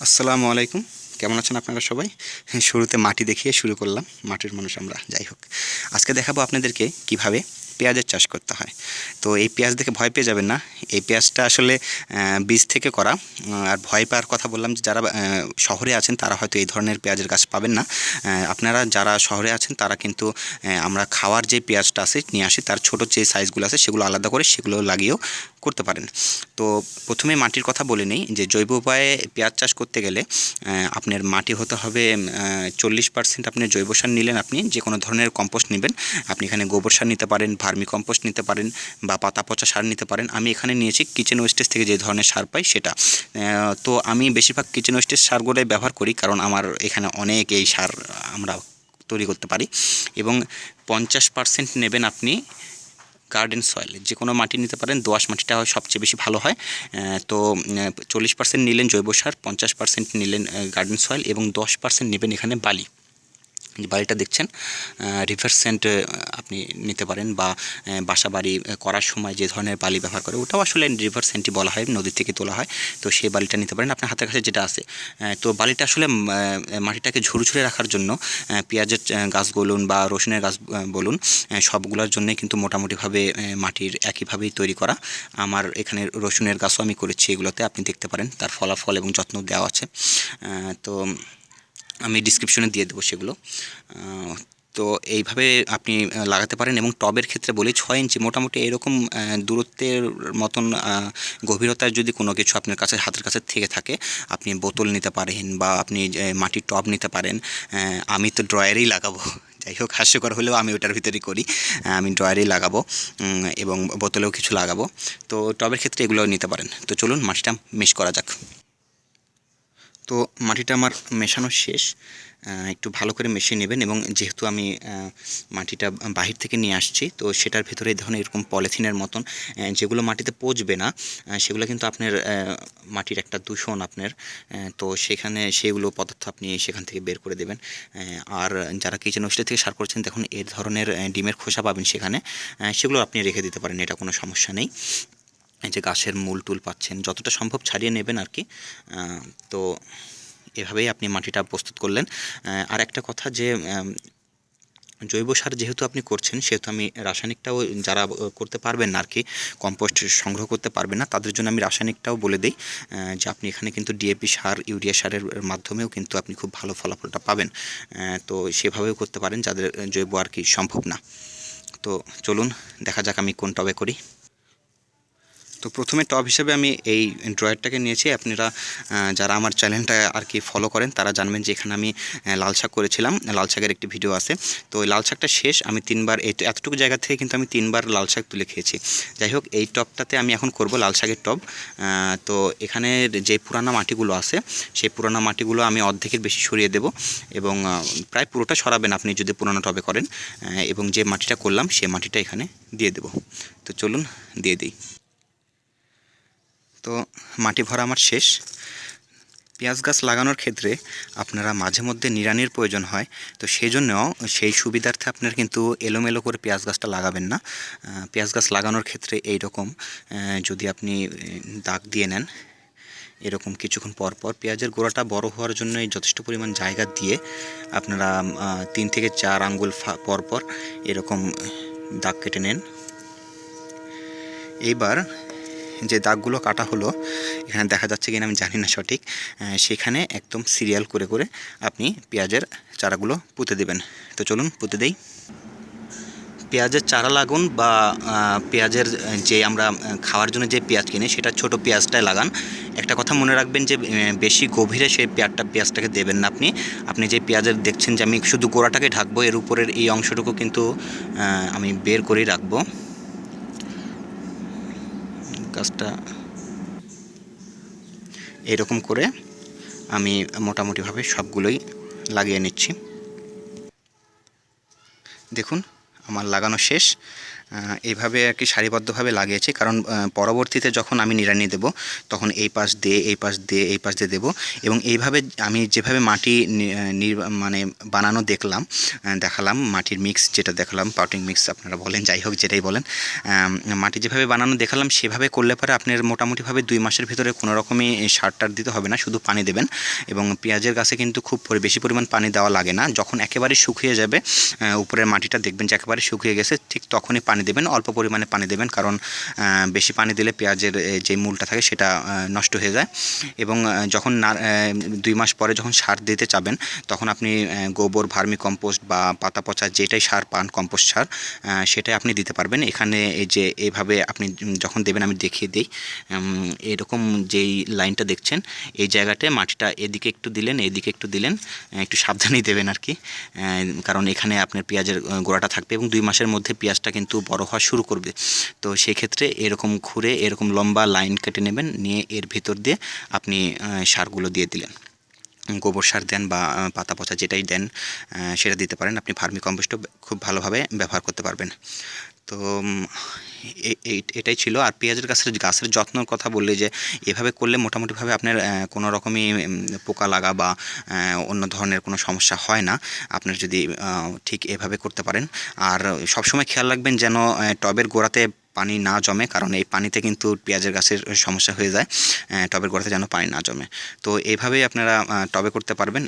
আসসালামু আলাইকুম। কেমন আছেন আপনারা সবাই? হ্যাঁ, শুরুতে মাটি দেখিয়ে শুরু করলাম মাটির মানুষ আমরা যাই হোক। আজকে দেখাবো আপনাদেরকে কীভাবে পেঁয়াজের চাষ করতে হয়। তো এই পেঁয়াজ দেখে ভয় পেয়ে যাবেন না। এই পেঁয়াজটা আসলে বীজ থেকে করা। আর ভয় পাওয়ার কথা বললাম যে যারা শহরে আছেন তারা হয়তো এই ধরনের পেঁয়াজের গাছ পাবেন না। আপনারা যারা শহরে আছেন তারা কিন্তু আমরা খাওয়ার যে পেঁয়াজটা আছে নিয়ে আসি, তার ছোট যে সাইজগুলো আছে সেগুলো আলাদা করে সেগুলো লাগিয়েও করতে পারেন। তো প্রথমে মাটির কথা বলে নিই যে জৈব উপায়ে পেঁয়াজ চাষ করতে গেলে আপনার মাটি হতে হবে চল্লিশ পার্সেন্ট আপনি জৈব সার নিলেন আপনি যে কোনো ধরনের কম্পোস্ট নেবেন। আপনি এখানে গোবর সার নিতে পারেন ভার্মি কম্পোস্ট নিতে পারেন বা পাতা পচা সার নিতে পারেন। আমি এখানে নিয়েছি কিচেন ওয়েস্টেজ থেকে যে ধরনের সার পাই সেটা। তো আমি বেশিরভাগ কিচেন ওয়েস্টেজ সারগুলোই ব্যবহার করি কারণ আমার এখানে অনেক এই সার আমরা তৈরি করতে পারি। এবং পঞ্চাশ পার্সেন্ট নেবেন আপনি গার্ডেন সয়েল। যে কোনো মাটি নিতে পারেন, দোআঁশ মাটিটা হয় সবচেয়ে বেশি ভালো হয়। তো চল্লিশ পার্সেন্ট নিলেন জৈব সার, পঞ্চাশ পার্সেন্ট নিলেন গার্ডেন সয়েল এবং দশ পার্সেন্ট নেবেন এখানে বালি। বাড়িটা দেখছেন রিভার সেন্ট আপনি নিতে পারেন বা বাসা বাড়ি করার সময় যে ধরনের বালি ব্যবহার করে, ওটাও আসলে রিভার সেন্টই বলা হয় নদী থেকে তোলা হয়। তো সেই বালিটা নিতে পারেন। আপনার হাতের কাছে যেটা আছে তো বালিটা আসলে মাটিটাকে ঝুরঝুরে রাখার জন্য পেঁয়াজের গাছ বলুন বা রসুনের গাছ বলুন সবগুলোর জন্যই কিন্তু মোটামুটিভাবে মাটির একইভাবেই তৈরি করা। আমার এখানে রসুনের গাছও আমি করেছি, এগুলোতে আপনি দেখতে পারেন, তার ফলাফল এবং যত্ন দেওয়া আছে। তো আমি ডিসক্রিপশনে দিয়ে দেবো সেগুলো। তো এইভাবে আপনি লাগাতে পারেন এবং টবের ক্ষেত্রে বলি ছয় ইঞ্চি, মোটামুটি এরকম দূরত্বের মতন গভীরতার যদি কোনো কিছু আপনার কাছে, হাতের কাছে থেকে থাকে, আপনি বোতল নিতে পারেন বা আপনি মাটির টব নিতে পারেন। আমি তো ড্রয়ারেই লাগাবো। যাই হোক, হাস্যকর হলেও আমি ওটার ভিতরেই করি। আমি ড্রয়ারেই লাগাবো এবং বোতলেও কিছু লাগাবো। তো টবের ক্ষেত্রে এগুলো নিতে পারেন। তো চলুন মাটিটা মিশ করা যাক। তো মাটিটা আমার মেশানো শেষ একটু ভালো করে মিশিয়ে নেবেন এবং যেহেতু আমি মাটিটা বাহির থেকে নিয়ে আসছি, তো সেটার ভেতরে দেখুন এরকম পলিথিনের মতন যেগুলো মাটিতে পচবে না সেগুলো কিন্তু আপনার মাটির একটা দূষণ আপনার তো সেখানে সেগুলো পদার্থ আপনি সেখান থেকে বের করে দেবেন আর যারা কিচেন ওয়েস্টের থেকে সার করছেন, দেখুন এর ধরনের ডিমের খোসা পাবেন সেখানে সেগুলো আপনি রেখে দিতে পারেন, এটা কোনো সমস্যা নেই। এই যে গাছের মূল টুল পাচ্ছেন, যতটা সম্ভব ছাড়িয়ে নেবেন আর কি। তো এভাবেই আপনি মাটিটা প্রস্তুত করলেন। আর একটা কথা যে জৈব সার যেহেতু আপনি করছেন, সেহেতু আমি রাসায়নিকটাও যারা করতে পারবেন না আর কি, কম্পোস্ট সংগ্রহ করতে পারবেন না, তাদের জন্য আমি রাসায়নিকটাও বলে দিই যে আপনি এখানে কিন্তু ডিএপি সার, ইউরিয়া সারের মাধ্যমেও কিন্তু আপনি খুব ভালো ফলাফলটা পাবেন। তো সেভাবেও করতে পারেন, যাদের জৈব আর কি সম্ভব না। তো চলুন, দেখা যাক আমি কোন টবে করি। তো প্রথমে টপ হিসেবে আমি এই ড্রয়ারটাকে নিয়েছি। আপনারা যারা আমার চ্যানেলটা আর কি ফলো করেন তারা জানবেন যে এখানে আমি লাল শাক করেছিলাম। লাল শাকের একটি ভিডিও আছে। তো ওই লাল শাকটা শেষ। আমি তিনবার এই এতটুকু জায়গা থেকে কিন্তু আমি তিনবার লাল শাক তুলে খেয়েছি। যাই হোক এই টপটাতে আমি এখন করব লাল শাকের আহ, তো এখানে যে পুরানো মাটিগুলো আছে সেই পুরানো মাটিগুলো আমি অর্ধেকের বেশি সরিয়ে দেব এবং প্রায় পুরোটা সরাবেন আপনি যদি পুরানো টবে করেন। এবং যে মাটিটা করলাম সেই মাটিটা এখানে দিয়ে দেব। তো চলুন দিয়ে দিই। তো মাটি ভরা আমার শেষ। পেঁয়াজ গাছ লাগানোর ক্ষেত্রে আপনারা মাঝে মধ্যে নিড়ানির প্রয়োজন হয়, তো সেই জন্য সেই সুবিধার্থে আপনার কিন্তু এলোমেলো করে পেঁয়াজ গাছটা লাগাবেন না। পেঁয়াজ গাছ লাগানোর ক্ষেত্রে এই রকম যদি আপনি দাগ দিয়ে নেন, এরকম কিছুক্ষণ পর পর পেঁয়াজের গোড়াটা বড় হওয়ার জন্য যথেষ্ট পরিমাণ জায়গা দিয়ে আপনারা তিন থেকে চার আঙ্গুল পর পর এরকম দাগ কেটে নেন। এইবার যে দাগগুলো কাটা হলো, এখানে দেখা যাচ্ছে কিনা আমি জানি না সঠিক সেখানে একদম সিরিয়াল করে করে আপনি পেঁয়াজের চারাগুলো পুঁতে দেবেন। তো চলুন পুঁতে দেই। পেঁয়াজের চারা লাগুন বা পেঁয়াজের যে আমরা খাওয়ার জন্য যে পেঁয়াজ কিনি, সেটা ছোট পেঁয়াজটাই লাগান। একটা কথা মনে রাখবেন যে বেশি গভীরে সেই পেঁয়াজটা, পেঁয়াজটাকে দেবেন না আপনি। আপনি যে পেঁয়াজের দেখছেন যে আমি শুধু গোড়াটাকে ঢাকবো, এর উপরের এই অংশটুকু কিন্তু আমি বের করেই রাখব। গাছটা এরকম করে আমি মোটামুটিভাবে সবগুলোই লাগিয়ে নিচ্ছি। দেখুন আমার লাগানো শেষ। এইভাবে আর কি সারিবদ্ধভাবে লাগিয়েছি কারণ পরবর্তীতে যখন আমি নিড়ানি দেব, তখন এই পাশ দিয়ে, এই পাশ দিয়ে, এই পাশ দিয়ে দেবো এবং এইভাবে আমি যেভাবে মাটি মানে বানানো দেখলাম দেখালাম, মাটির মিক্স যেটা দেখালাম পাউটিং মিক্স আপনারা বলেন, যাই হোক যেটাই বলেন মাটি যেভাবে বানানো দেখালাম, সেভাবে করলে পরে আপনার মোটামুটিভাবে দুই মাসের ভিতরে কোনো রকমই সার টার দিতে হবে না, শুধু পানি দেবেন এবং পেঁয়াজের গাছে কিন্তু খুব বেশি পরিমাণ পানি দেওয়া লাগে না। যখন একেবারে শুকিয়ে যাবে উপরের মাটিটা দেখবেন যে একেবারে শুকিয়ে গেছে, ঠিক তখনই পানি দেবেন, অল্প পরিমাণে পানি দেবেন, কারণ বেশি পানি দিলে পেঁয়াজের যে মূলটা থাকে সেটা নষ্ট হয়ে যায়। এবং যখন না দুই মাস পরে যখন সার দিতে চাবেন, তখন আপনি গোবর ভার্মি কম্পোস্ট বা পাতা পচা যেটাই সার পান, কম্পোস্ট সার সেটাই আপনি দিতে পারবেন। এখানে এই যে এইভাবে আপনি যখন দেবেন, আমি দেখিয়ে দিই। এরকম যেই লাইনটা দেখছেন, এই জায়গাটায় মাটিটা এদিকে একটু দিলেন, এদিকে একটু দিলেন একটু সাবধানেই দেবেন আর কি। কারণ এখানে আপনার পেঁয়াজের গোড়াটা থাকবে এবং দুই মাসের মধ্যে পেঁয়াজটা কিন্তু বড় হওয়া শুরু করবে। তো সেক্ষেত্রে এরকম ঘুরে, এরকম লম্বা লাইন কেটে নেবেন, নিয়ে এর ভিতর দিয়ে আপনি সারগুলো দিয়ে দিলেন। গোবর সার দেন বা পাতা পচা যেটাই দেন সেটা দিতে পারেন। আপনি ফার্মি কম্পোস্টও খুব ভালোভাবে ব্যবহার করতে পারবেন। তো এটাই ছিল। আর পেঁয়াজের গাছের গাছের যত্নর কথা বললে যে, এভাবে করলে মোটামুটিভাবে আপনার কোনো রকমই পোকা লাগা বা অন্য ধরনের কোনো সমস্যা হয় না। আপনার যদি ঠিক এভাবে করতে পারেন। আর সবসময় খেয়াল রাখবেন যেন টবের গোড়াতে পানি না জমে, কারণ এই পানিতে কিন্তু পেঁয়াজের গাছের সমস্যা হয়ে যায়। টবের গোড়াতে যেন পানি না জমে। তো এইভাবেই আপনারা টবে করতে পারবেন।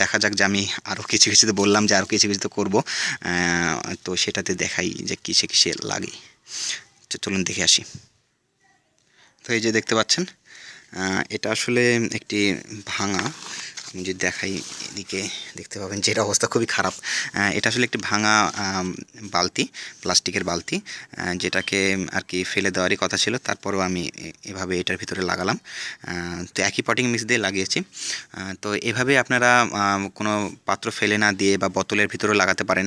দেখা যাক যে আমি আরও কিছু কিছুতে বললাম যে আরও কিছু কিছুতে করব। তো সেটাতে দেখাই যে কিসে কিসে লাগে। তো চলুন দেখে আসি। তো এই যে দেখতে পাচ্ছেন এটা আসলে একটি ভাঙা আমি যদি দেখাই এদিকে দেখতে পাবেন যে এটা অবস্থা খুবই খারাপ। এটা আসলে একটি ভাঙা বালতি, প্লাস্টিকের বালতি যেটাকে আর কি ফেলে দেওয়ারই কথা ছিল। তারপরেও আমি এভাবে এটার ভিতরে লাগালাম। তো একই পটিং মিক্স দিয়ে লাগিয়েছি। তো এভাবে আপনারা কোনো পাত্র ফেলে না দিয়ে বা বোতলের ভিতরে লাগাতে পারেন।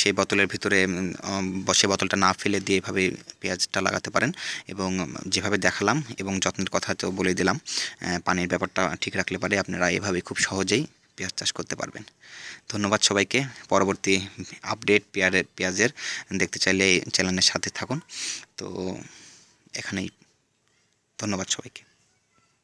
সেই বোতলের ভিতরে সে বোতলটা না ফেলে দিয়ে এভাবে পেঁয়াজটা লাগাতে পারেন এবং যেভাবে দেখালাম এবং যত্নের কথা তো বলে দিলাম। পানির ব্যাপারটা ঠিক রাখলে পারে আপনারা এভাবে খুব সহজেই পেঁয়াজ চাষ করতে পারবেন। ধন্যবাদ সবাইকে। পরবর্তী আপডেট পেঁয়াজের পেঁয়াজের দেখতে চাইলে চ্যানেলের সাথে থাকুন। তো এখানেই। ধন্যবাদ সবাইকে।